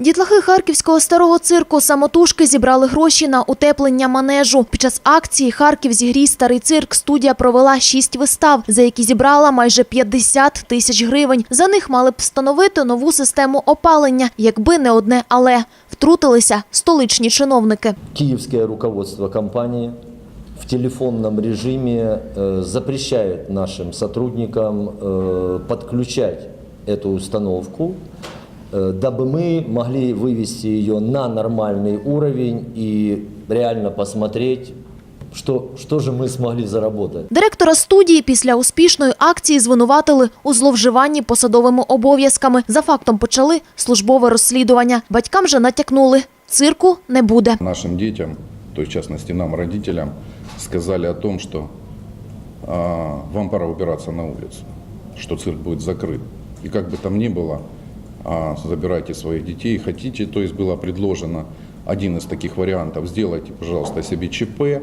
Дітлахи харківського старого цирку самотужки зібрали гроші на утеплення манежу. Під час акції Харків зігрій старий цирк студія провела шість вистав, за які зібрала майже 50 тисяч гривень. За них мали б встановити нову систему опалення, якби не одне але втрутилися столичні чиновники. Киевское руководство компании в телефонном режиме э, запрещает нашим сотрудникам э, подключать эту установку, э, дабы мы могли вывести ее на нормальный уровень и реально посмотреть, что, что же мы смогли заработать. Директора студії після успішної акції звинуватили у зловживанні посадовими обов'язками. За фактом почали службове розслідування. Батькам же натякнули – цирку не буде. Нашим детям, то есть в частности нам, родителям, сказали о том, что а, вам пора убираться на улицу, что цирк будет закрыт. И как бы там ни было, забирайте своих детей, хотите, то есть было предложено один из таких вариантов, сделайте, пожалуйста, себе ЧП,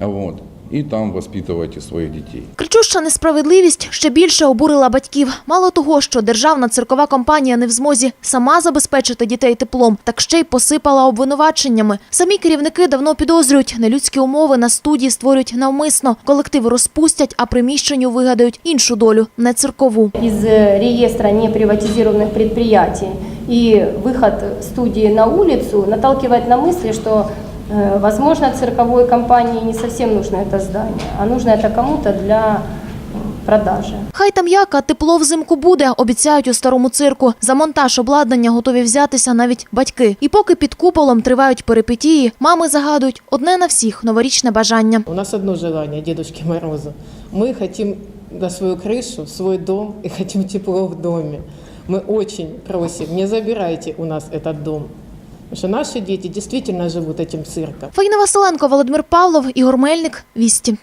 вот, и там воспитывайте своих детей. Кричуща несправедливість ще більше обурила батьків. Мало того, що державна циркова компанія не в змозі сама забезпечити дітей теплом, так ще й посипала обвинуваченнями. Самі керівники давно підозрюють, нелюдські умови на студії створюють навмисно. Колективи розпустять, а приміщенню вигадають іншу долю, не циркову. из э, реестра неприватизированных предприятий и выход студии на улицу наталкивает на мысли, что, э, возможно, цирковой компании не совсем нужно это здание, а нужно это кому-то для м, продажи. Хай там як, а тепло взимку буде, обіцяють у старому цирку. За монтаж обладнання готові взятися навіть батьки. І поки під куполом тривають перипетії, мами загадують одне на всіх новорічне бажання. У нас одно желание Дедушки Морозу. Мы хотим на свою крышу, в свой дом и хотим тепло в доме. Мы очень просим, не забирайте у нас этот дом. Потому что наши дети действительно живут этим цирком. Фаїна Василенко, Володимир Павлов, Ігор Мельник, Вісті.